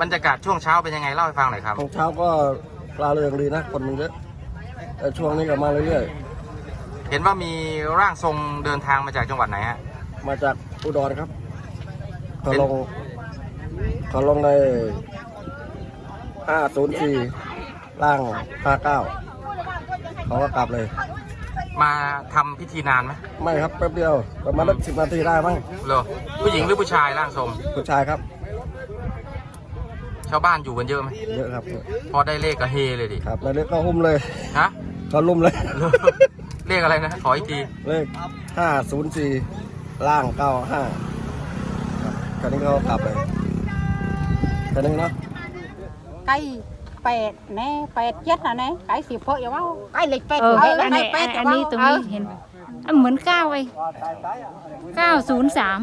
บรรยากาศช่วงเช้าเป็นยังไงเล่าให้ฟังหน่อยครับ ของเช้าก็ปลาเรืองดีนะ คนมันเยอะแต่ช่วงนี้ก็มาเรื่อยเห็นว่ามีร่างทรงเดินทางมาจากจังหวัดไหนฮะ ๆ มาจากอุดรครับเขาเป็นลงเขาลงใน504ล่าง59เขาก็กลับเลย มาทำพิธีนานไหมไม่ครับแป๊บเดียวประมาณสักสิบนาทีได้มั้งเหรอผู้หญิงหรือผู้ชายร่างทรงผู้ชายครับชาวบ้านอยู่กันเยอะไหมเยอะครับพอได้เลขก็เฮเลยดิครับแล้วเรียกก็หุ้มเลยฮะก็ลุ่มเลย เลขอะไรนะ ขออีกที เลข504ล่าง95ครับแค่นี้ก็กลับเลยแค่นี้เนาะ cây pẹt nè pẹt chết là nè cái xì phơi vậy bao cái lịch pẹt เออ cái อันนี้ pẹt อันนี้ตรงนี้เห็นอะเหมือนเก้าไอ้เก้าศูนย์สาม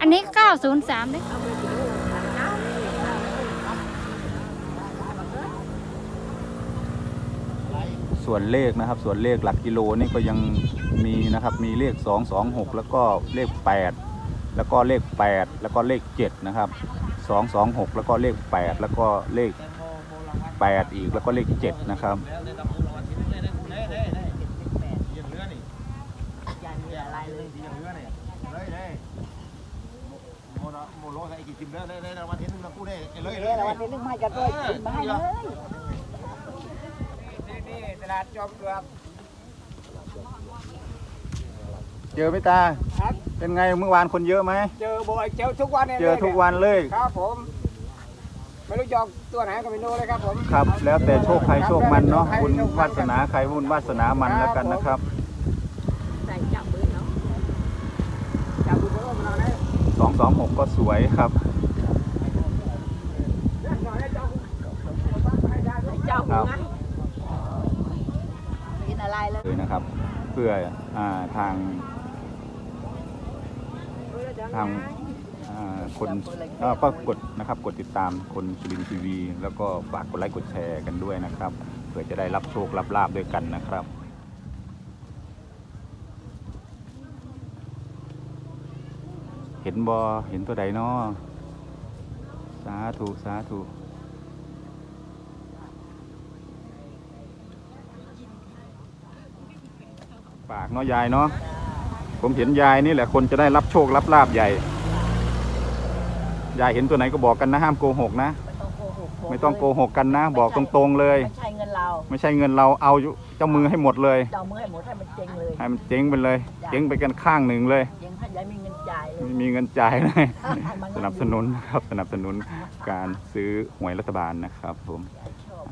อันนี้เก้าศูนย์สามเลย ส่วนเลขนะครับ ส่วนเลขหลักกิโลนี่ก็ยังมีนะครับ มีเลข 2 2 6 แล้วก็เลข 8 แล้วก็เลข 8 แล้วก็เลข 7 นะครับ 2 2 6 แล้วก็เลข 8 แล้วก็เลข 8 อีกแล้วก็เลข 7 นะครับโมโลกับไอ้กิจิมเด้อได้รางวัลที่หนึ่งนี้นึงมาจะด้วยมาให้เลย เจอไหมตาเป็นไงเมื่อวานคนเยอะไหม เจอบ่อยเจอทุกวันนี่ยเจอทุกวันเลย ครับผม ไม่รู้จองตัวไหนก็ไม่รู้เลยครับผมครับ แล้วแต่โชคใครโชคมันเนาะบุญวาสนาใครบุญวาสนามันแล้วกันนะครับจับมือเพิ่มมาหน่อยนะ226ก็สวยครับครับกินอะไร เลยนะครับ เพื่ออทาง ทางคนก็กดนะครับกดติดตามคนสุรินทีวี แล้วก็ฝากกดไลค์กดแชร์กันด้วยนะครับเพื่อจะได้รับโชครับลาบด้วยกันนะครับเห็นบอเห็นตัวใดเนาะสาธุ สาธุากเนาะยายเนาะผมเห็นยายนี่แหละคนจะได้รับโชครับลาบใหญ่ ยายเห็นตัวไหนก็บอกกันนะห้ามโกหกนะ ไม่ต้องโกหกกันนะ บอกตรงๆเลย ไม่ใช่เงินเรา ไม่ใช่เงินเราเอาอยู่เจ้ามือให้หมดเลยเจ้ามือให้หมดให้มันเจ๊งเลยให้มันเจ๊งไปเลย เจ๊งไปกันข้างหนึ่งเลยเจ๊งให้ยายมีเงินจ่ายเลยไม่มีเงินจ่ายเลยมันสนับสนุนนะครับสนับสนุนการซื้อหวยรัฐบาลนะครับ ผม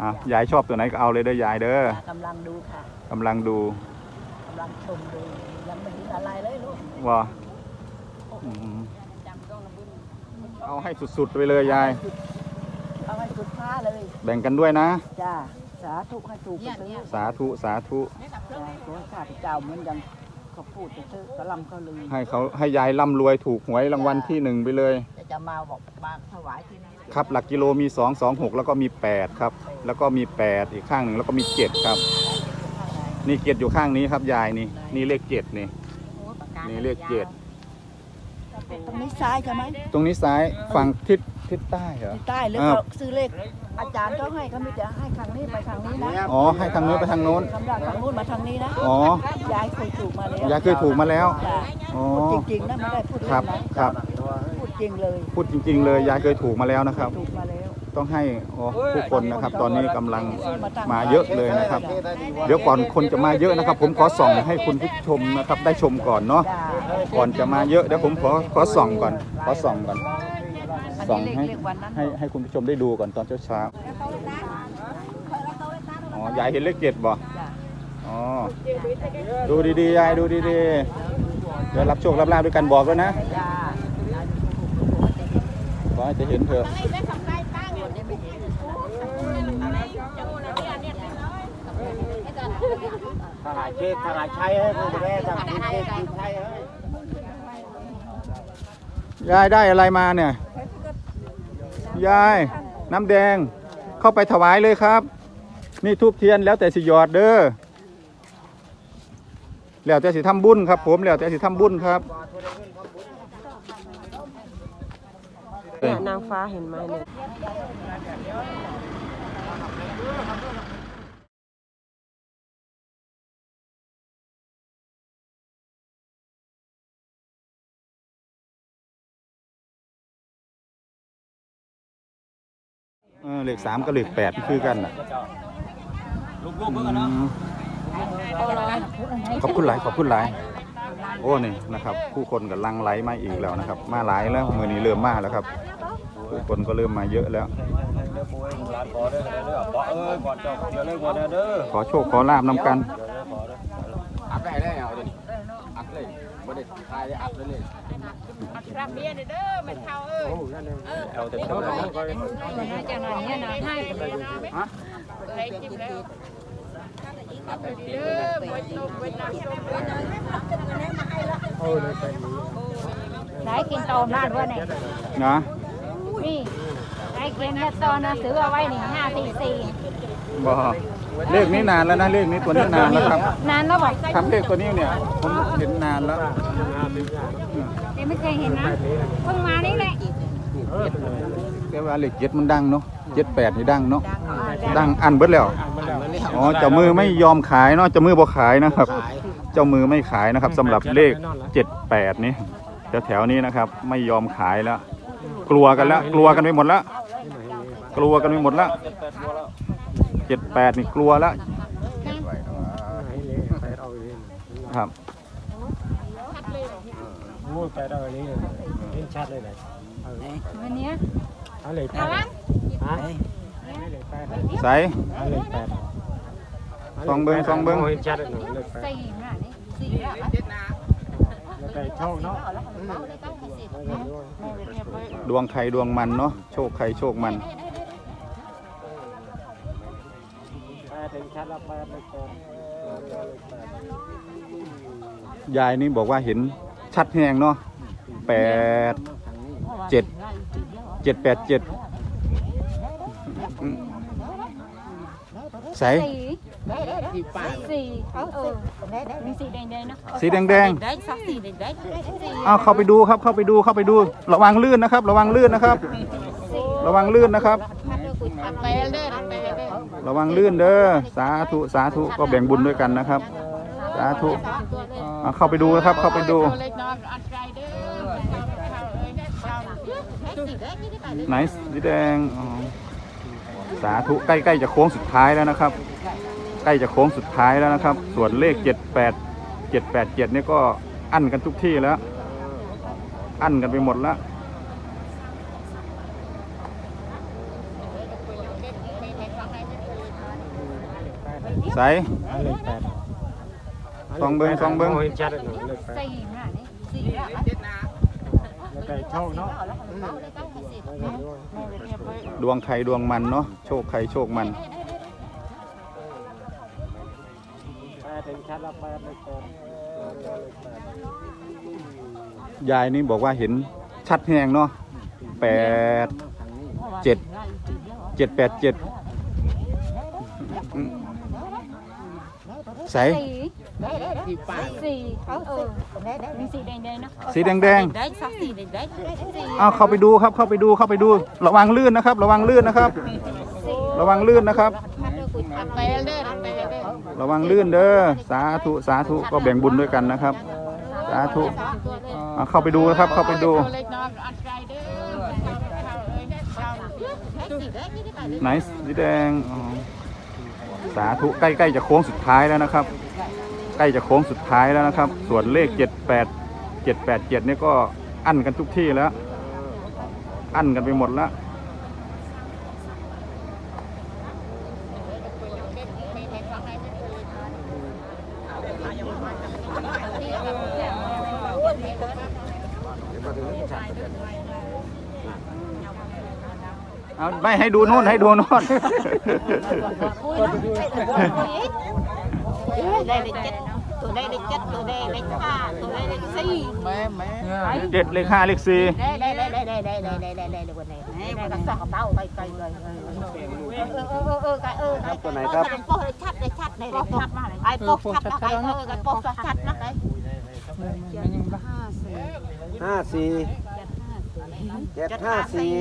อะยายชอบตัวไหนก็เอาเลยเด้อยายเด้อกำลังดูค่ะกำลังดูกำลังชมดูยังไม่เห็นอะไรเลยลูกว่าอืมเอาให้สุดๆไปเลยยาย เอาให้สุดท้าเลยแบ่งกันด้วยนะ จ้าสาธุให้ถูกไปซื้อสาธุสาธุจ้าขอให้ข้าพเจ้าเหมือนยังเขาพูดไปซื้อกระลำเขาลือให้เขาให้ยายร่ำรวยถูกหวยรางวัลที่หนึ่งไปเลย จะจะมาบอกมาถวายที่นี่ครับหลักกิโลมี 2 2 6 แล้วก็มี 8 ครับ แล้วก็มี 8 อีกข้างหนึ่งแล้วก็มี 7 ครับ นี่เจ็ดอยู่ข้างนี้ครับยายนี่ นี่เลขเจ็ดนี่ นี่เลขเจ็ด ตรงนี้ซ้ายใช่ไหมตรงนี้ซ้ายฝั่งทิศทิศใต้เหรอที่ใต้หรืออ่าเขาซื้อเลขอาจารย์เขาให้เขาไม่จะให้ทางนี้ไปทางนี้นะอ๋อให้ทางโน้นไปทางโน้นสำหรับทางนู้นมาทางนี้นะอ๋อยายเคยถูกมาแล้วยายเคยถูกมาแล้วจ้ะอ๋อพูดจริงๆนะไม่ได้พูดครัเล่บนนะครับ พูดจริงเลย พูดจริง ๆ เลยยายเคยถูกมาแล้วนะครับถูกมาแล้ว ต้องให้อ๋อผู้คนนะครับ ตอนนี้กำลังมาเยอะเลยนะครับ เดี๋ยวก่อนคนจะมาเยอะนะครับ ผมขอส่องให้คุณผู้ชมนะครับ ได้ชมก่อนเนาะจ้าก่อนจะมาเยอะเดี๋ยวผมขอขอส่องก่อนขอส่องก่อนอันส่องนี้เลขให้เลขวันนั้นให้ให้คุณผู้ชมได้ดูก่อนตอนเช้าๆอ๋อยายเห็นเลขเจ็ดบ่จ้ะอ๋อดูดีๆยายดูดีๆเดี๋ยวรับโชครับลาบด้วยกันบอกด้วยนะจ้าขอให้จะเห็นเถอ ทหารเชษทหารชัยให้ผู้ดูแลทหารเชษทีชัยให้ยายได้อะไรมาเนี่ย ยายน้ำแดงเข้าไปถวายเลยครับ นี่ทูบเทียนแล้วแต่สิหยอดเด้อแล้วแต่สิทำบุญครับ ผมแล้วแต่สิทำบุญครับเนี่ยนางฟ้าเห็นไหมเนี่ย เออเลขสามกับเลขแปดคือกันน่ะอืมขอบคุณหลายขอบคุณหลาย โอ้นี่นะครับผู้คนกับลังไหลมาอีกแล้วนะครับ มาหลายแล้วมือนี้เริ่มมาแล้วครับ ผู้คนก็เริ่มมาเยอะแล้วขอโชคขอลาบนำกันอัดได้ได้เอาดิอัดเลย บ่ด้ายได้อัพเลยครับเบี้ยเด้อมันเท่าเอ้ยเอาแต่เท่าไหร่จังหวเนี้นะให้ฮะไปจิ้มแล้วเด้อบ่ตกบ่น้ำตกบ่น้ำมาให้ละโอ้เลนี้ไหนกินตอมลาดว่าไหนนะนี่ไอ้เกมเนี่ยตอนนะซื้อเอาไว้หนึ่งห้าสี่สี่บ่ เลขนี้นานแล้วนะเลขนี้ตัวนี้นานแล้วครับนานแล้วบอกครับเลขตัวนี้เนี่ยผมเห็นนานแล้วเดี๋ยวไม่เคยเห็นนะเพิ่งมานี่แหละแต่ว่าเลขเจ็ดมันดังเนาะเจ็ดแปดนี่ดังเนาะดังอันเบิดแล้วอ๋อเจ้ามือไม่ยอมขายเนาะเจ้ามือบ่ขายนะครับ เจ้ามือไม่ขายนะครับสำหรับเลขเจ็ดแปดนี้แถวๆนี้นะครับ ไม่ยอมขายแล้ว กลัวกันแล้ว กลัวกันไปหมดแล้วกลัวกันไปหมดแล้ว เจ็ดแปดนี่กลัวแล้วครับ งูไปได้วันนี้เห็นชัดเลยเลย วันเนี้ยเอาเลยแประดวังฮะเอาเลยแปดใส่เอาเลยแปดซองเบิ้งซองเบิ้งเห็นชัดเลยหน่อยเลยแปดสี่น่ะนี่สี่น่ะแล้วแต่โชคเนาะดวงใครดวงมันเนาะโชคใครโชคมันแเห็นชัดแล้วแปดเลยแปดยายนี่บอกว่าเห็นชัดแหงเนาะแปดเจ็ดเจ็ดแปดเจ็ดอืมใสสี่สี่เออเออมีสีแดงๆเนาะสีแดงแดงได้สักสี่ได้ได้ๆเอาเข้าไปดูครับเข้าไปดูเข้าไปดู ระวังลื่นนะครับ ระวังลื่นนะครับ ระวังลื่นนะครับไปเด้อไปเด้อ ระวังลื่นเด้อสาธุสาธุก็แบ่งบุญด้วยกันนะครับ สาธุเอาเข้าไปดูนะครับเข้าไปดู ไหนสีแดงอ๋อสาธุใกล้ๆจะโค้งสุดท้ายแล้วนะครับ ใกล้จะโค้งสุดท้ายแล้วนะครับ ส่วนเลข 78 787นี่ก็อั้นกันทุกที่แล้ว อั้นกันไปหมดแล้ว ใสเอาเลยแปดซองเบิ้งซองเบิ้งชัดเลยหน่อยเลยแปดสี่น่ะนี่สี่น่ะแล้วแต่โชคเนาะดวงใครดวงมันเนาะโชคใครโชคมันยายนี่บอกว่าเห็นชัดแหงเนาะแปดเจ็ดเจ็ดแปดเจ็ด ใสสี่สี่เออเออมีสีแดงๆเนาะสีแดงแดงได้สักสี่ได้ได้ๆเอาเข้าไปดูครับเข้าไปดูเข้าไปดู ระวังลื่นนะครับ ระวังลื่นนะครับ ระวังลื่นนะครับ ไปเด้อไปเด้อระวังลื่นเด้อสาธุสาธุก็แบ่งบุญด้วยกันนะครับ สาธุเอาเข้าไปดูนะครับ เข้าไปดูเล็กน้อยอัดใจเด้อแม่เฒ่าเอ้ยแม่เฒ่าไหนสีแดงอ๋อ สาธุใกล้ๆจะโค้งสุดท้ายแล้วนะครับ ใกล้จะโค้งสุดท้ายแล้วนะครับ ส่วนเลข 78 787นี่ก็อั้นกันทุกที่แล้ว อั้นกันไปหมดแล้ว ไม่ให้ดูโน่นให้ดูโน่นได้เลขเจ็ดตัวได้เลขเจ็ดตัวได้เลขห้าตัวได้เลขสี่เจ็ดเลขห้าเลขสี่ได้ได้ได้ได้ได้ได้ได้ได้ได้ได้วันไหนได้ก็สักกระเป๋าไปไกลเลยเออเออเออเออเออตัวไหนครับโป๊ะชัดเลยชัดเลยชัดมากเลยไอ้โป๊ะชัดนะไอ้เออกันโป๊ะชัดนะไอ้ห้าสี่เจ็ดห้าสี่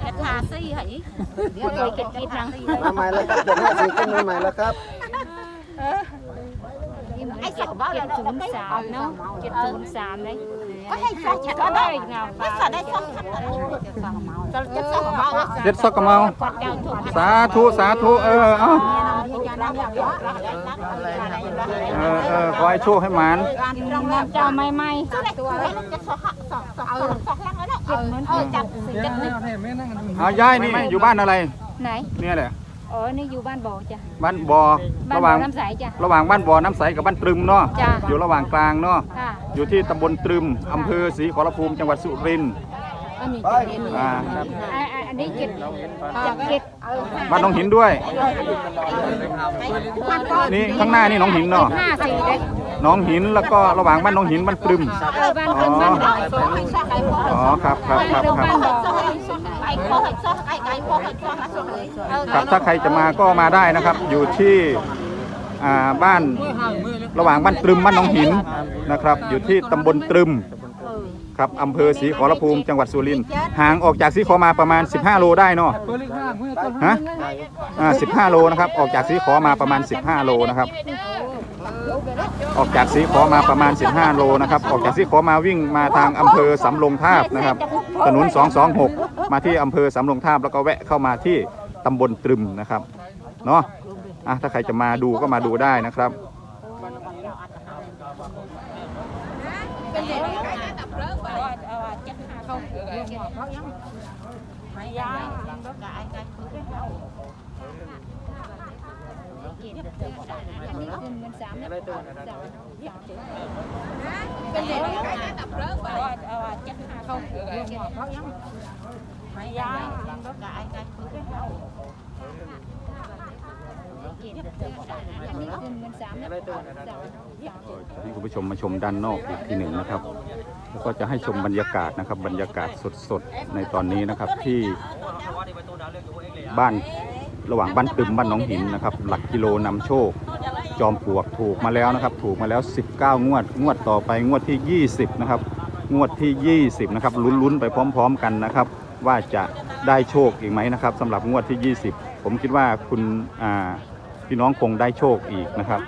เจ็ดห้าสี่เหรอเดี๋ยวเคยเก็บกินนังมาใหม่แล้วครับเจ็ดห้าสี่ขึ้นมาใหม่แล้วครับไอ้สักเบ้าเจ็แล้ดวศูนย์สามเนาะเจ็ดศูนย์สามเลยก็ให้สักเจ็ดเท่าได้ไม่สักได้สักจะจะสักเบ้าเจ็ดซอกกระเมากดเจ้าถูกสาธุสาธุเออเอาเออเออขอให้โชคให้หมานเจ้าไม่ไม่ตัวจะสักสักสักเอาสักลัง แล้วเออเออจับสี่จับหนึ่งเอายายนี่อยู่บ้านอะไร ไหน เนี่ยแหละ อ๋อ นี่อยู่บ้านบ่อจ้ะ บ้านบอบ้านระหบ่อว่างน้ำใสจ้ะ ระหว่างบ้านบอน้ำใสกับบ้านตรึมเนาะจ้ะ อยู่ระหว่างกลางเนาะค่ะ อยู่ที่ตำบลตรึมอำเภอศรีขอรภูมิจังหวัดสุรินทร์ อ่าครับอ่าอ่าอันนี้เจ็ดจากเจ็ดบ้านหน้องหินด้วย นี่ข้างหน้านี่หน้องหินเนาะห้าสี่เลยหน้องหินแล้วก็ระหว่างบ้านหน้องหินบ้านตรึมเออบ้านเป็นบ้านบ่ออ๋อครับครับครับครับบ้านบ่อไก่พอให้สักไก่ไก่พอให้สักนะเออครับถ้าใครจะมาก็มาได้นะครับ อยู่ที่อ่าบ้านระหว่างบ้านตรึมบ้านหน้องหินนะครับ อยู่ที่ตำบลตรึม ครับอำเภอศรีขอรภูมิจังหวัดสุรินทร์ห่างออกจากศรีขอมาประมาณ 15 โลได้เนาะฮะอ่า15โลนะครับออกจากศรีขอมาประมาณ 15 โลนะครับออกจากศรีขอมาประมาณ 15 โลนะครับออกจากศรีขอมาวิ่งมาทางอำเภอสำโรงทาบนะครับถนน 226 มาที่อำเภอสำโรงทาบแล้วก็แวะเข้ามาที่ตำบลตรึมนะครับเนาะอะถ้าใครจะมาดูก็มาดูได้นะครับ không nhưng mà có lắm mày ra ăn đó cả ai cứ cái hậu cái gì đó cái tập rớt rồi chắc không nhưng mà có lắm mày ra ăn đó cả ai cái cứ cái hậu ามอันนี้คือเงินสามนะสามให้คุณผู้ชมมาชมด้านนอกอีกทีหนึ่งนะครับแล้วก็จะให้ชมบรรยากาศนะครับ บรรยากาศสดๆในตอนนี้นะครับที่บ้านระหว่างบ้านตึมบ้านหน้องหินนะครับ หลักกิโลนำโชค จอมปลวกถูกมาแล้วนะครับ ถูกมาแล้ว 19 งวด งวดต่อไปงวดที่ 20 นะครับ งวดที่ 20 นะครับลุ้นๆไปพร้อม ๆ กันนะครับ ว่าจะได้โชคอีกไหมนะครับสำหรับงวดที่ 20 ผมคิดว่าคุณอ่า พี่น้องคงได้โชคอีกนะครับ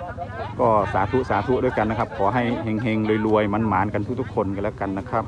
ก็สาธุสาธุด้วยกันนะครับ ขอให้เฮงๆรวยๆมันหมานกันทุกๆคนกันแล้วกันนะครับ